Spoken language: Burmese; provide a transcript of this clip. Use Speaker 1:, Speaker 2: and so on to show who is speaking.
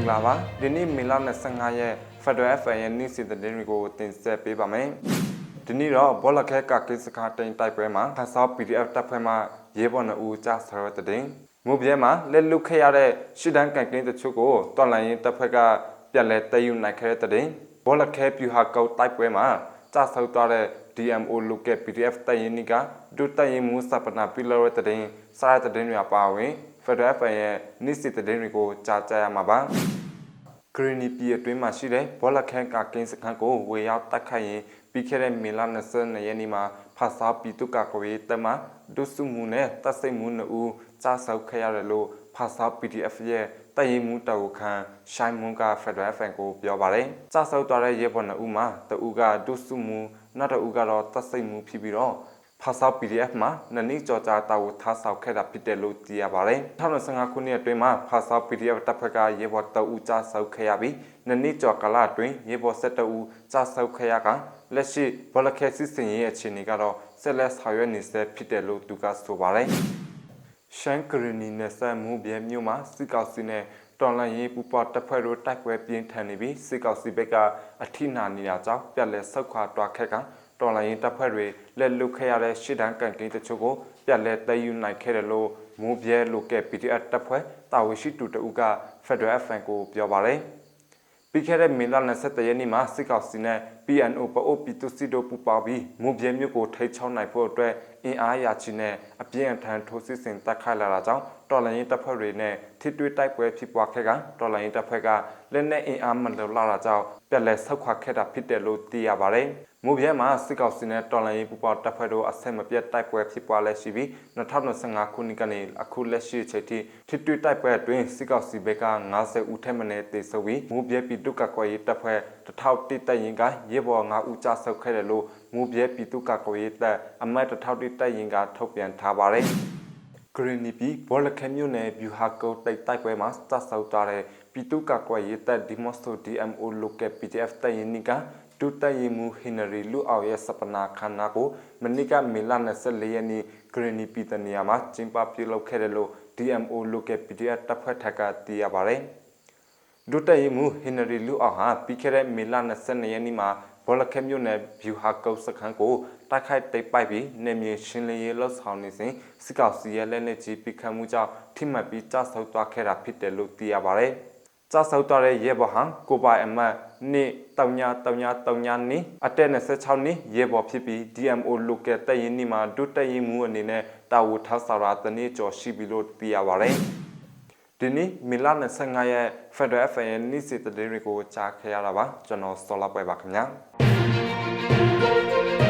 Speaker 1: င်္ဂလာပါဒီနေ့မေလ25ရက် Federal FM ရဲ့နေ့စဉ်သတင်းတွေကိုတင်ဆက်ပေးပါမယ်ဒီနေ့တော့ဘောလခဲကကိစ္စခါတိန်တိုက်ပွဲမှာခဆောက် PDF တပ်ဖွဲ့မှရဲဘော်နှဦးကြားဆရတဲ့မြို့ပြဲမှာလက်လွတ်ခဲ့ရတဲ့ရှစ်တန်းကန်ကင်းတချို့ကိုတော်လိုင်းရင်တပ်ဖွဲ့ကပြန်လည်တည်ယူနိုင်ခဲ့တဲ့ဘောလခဲပြူဟာကောက်တိုက်ပွဲမှာကြားဆုပ်သွားတဲ့ DMO local PDF တရင်နီကဒုတရင်မူစပနာပီလောတဲ့တဲ့စားတဲ့တဲ့တွေအပါအဝင် Federal FM ရဲ့နေ့စဉ်သတင်းတွေကိုကြားကြရမှာပါ။ဂရီနီပြည်အတွင်းမှာရှိတဲ့ဘောလခန်ကကင်းစခန်းကိုဝေရောက်တိုက်ခိုက်ရင်ပြီးခဲ့တဲ့မေလ22ရက်နေ့မှာဖာစာပြည်သူ့ကကွေးတမဒုစုမှုနဲ့တပ်စိတ်မှုနှစ်ဦးကြားဆောက်ခဲ့ရတယ်လို့ဖာစာ PDF ရဲ့တရင်မှုတောက်ခန်ရှိုင်းမွန်က Federal FM ကိုပြောပါတယ်။ကြားဆောက်သွားတဲ့ရဲဘော်နှစ်ဦးမှာတဦးကဒုစုမှုနောက်တစ်ဦးကတော့တပ်စိတ်မှုဖြစ်ပြီးတော့ ဖာစာ PDF မှာနနစ်ကြော်ကြာတာကိုထားဆောက်ခဲ့တာဖြစ်တယ်လို့သိရပါတယ်။2015ခုနှစ်အတွင်းမှာဖာစာ PDF တပ်ဖွဲ့ကရေဘော်တအူကြားဆောက်ခဲ့ရပြီးနနစ်ကြော်ကာလအတွင်းရေဘော်ဆက်တအူကြားဆောက်ခဲ့ရကလက်ရှိဘောလခဲစစ်စင်ရဲ့အခြေအနေကတော့ဆက်လက်ဆောင်ရွက်နေဆဲဖြစ်တယ်လို့သူကဆိုပါတယ်။ရှန်ကရနီနယ်စပ်မှုပြဲမြို့မှာစစ်ကောင်စီနဲ့တော်လန်ရေးပူပေါတပ်ဖွဲ့တို့တိုက်ပွဲပြင်းထန်နေပြီးစစ်ကောင်စီဘက်ကအထိနာနေတာကြောင့်ပြက်လက်ဆုတ်ခွာတွားခက်က တော်လိုင်းရင်တပ်ဖွဲ့တွေလက်လွတ်ခဲ့ရတဲ့ရှစ်တန်းကန်ကင်းတချို့ကိုပြက်လက်တည်ယူနိုင်ခဲ့တယ်လို့မူပြဲလိုကဲ PDF တပ်ဖွဲ့တာဝန်ရှိသူတဦးက Federal FM ကိုပြောပါတယ်ပြီးခဲ့တဲ့မေလ27ရက်နေ့မှာစစ်ကောင်စီနဲ့ PNO ပအိုပီတူစီတို့ပူးပေါင်းပြီးမူပြဲမြို့ကိုထိချောင်းနိုင်ဖို့အတွက်အင်အားရာချီနဲ့အပြင်းအထန်ထိုးစစ်ဆင်တိုက်ခိုက်လာတာကြောင့်တော်လိုင်းရင်တပ်ဖွဲ့တွေနဲ့ထိတွေ့တိုက်ပွဲဖြစ်ပွားခဲ့ကတော်လိုင်းရင်တပ်ဖွဲ့ကလက်နက်အင်အားမလုံလောက်တာကြောင့်ပြက်လက်ဆုတ်ခွာခဲ့တာဖြစ်တယ်လို့သိရပါတယ်။မူပြဲမှာစစ်ကောင်စီနဲ့တော်လိုင်းရင်ပူးပေါင်းတပ်ဖွဲ့တို့အဆက်မပြတ်တိုက်ပွဲဖြစ်ပွားလက်ရှိပြီး2025ခုနှစ်ကနေအခုလက်ရှိချိန်ထိထိတွေ့တိုက်ပွဲအတွင်းစစ်ကောင်စီဘက်က90ဦးထက်မနည်းသေဆုံးပြီးမူပြဲပြည်သူ့ကကွယ်ရေးတပ်ဖွဲ့တထောက်တိတပ်ရင်ကရေဘော်9ဦးကြာဆုတ်ခဲ့တယ်လို့ မူပြဲပြည်သူ့ကကွယ်ရေးတပ်အမတ်တထောက်တိတပ်ရင်ကထုတ်ပြန်ထားပါတယ်။ဂရနီပီဘောလခဲမြို့နယ်ဗျူဟာကုတ်တိုက်တိုက်ပွဲမှာစတဆောက်တာတဲ့ပြည်သူ့ကကွယ်ရေးတပ်ဒီမော့စတို DMO local PDF တပ်ရင်းနီကဒုတပ်ရင်းမူဟင်နရီလူအောင်ရဲ့စပနာခန္ဓာကိုမနစ်ကမေလ24ရက်နေ့ဂရနီပီတနေရာမှာကျင်းပပြုလုပ်ခဲ့တယ်လို့ DMO local PDF တပ်ဖွဲ့ထက်ကသိရပါတယ်ဒုတပ်ရင်းမူဟင်နရီလူအောင်ဟာပြီးခဲ့တဲ့မေလ22ရက်နေ့မှာ ဘောလခဲမြို့နယ်ဗျူဟာကုတ်စခန်းကိုတိုက်ခိုက်တိတ်ပိုက်ပြီးနေမြေရှင်းလင်းရေးလှုပ်ဆောင်နေစဉ်စစ်ကောင်စီရဲ့လက်နက်ကြီးပစ်ခတ်မှုကြောင့်ထိမှတ်ပြီးကြဆုပ်သွားခဲ့တာဖြစ်တယ်လို့သိရပါတယ်။ကြဆုပ်သွားတဲ့ရဲဘော်ဟန်ကိုပိုင်အမတ်နေ့တောင်ညာတောင်ညာတောင်ညာနီအတက်26နှစ်ရဲဘော်ဖြစ်ပြီး DMO local တပ်ရင်းနီမှာဒုတပ်ရင်းမှုအနေနဲ့တာဝန်ထမ်းဆောင်တာတနေ့ကျော်ရှိပြီလို့သိရပါတယ်။ဒီနေ့မီလာ25ရက် Federal FM ရဲ့နေ့စဉ်သတင်းတွေကိုကြားခဲ့ရတာပါကျွန်တော်စောလာပွဲပါခင်ဗျာ Thank you.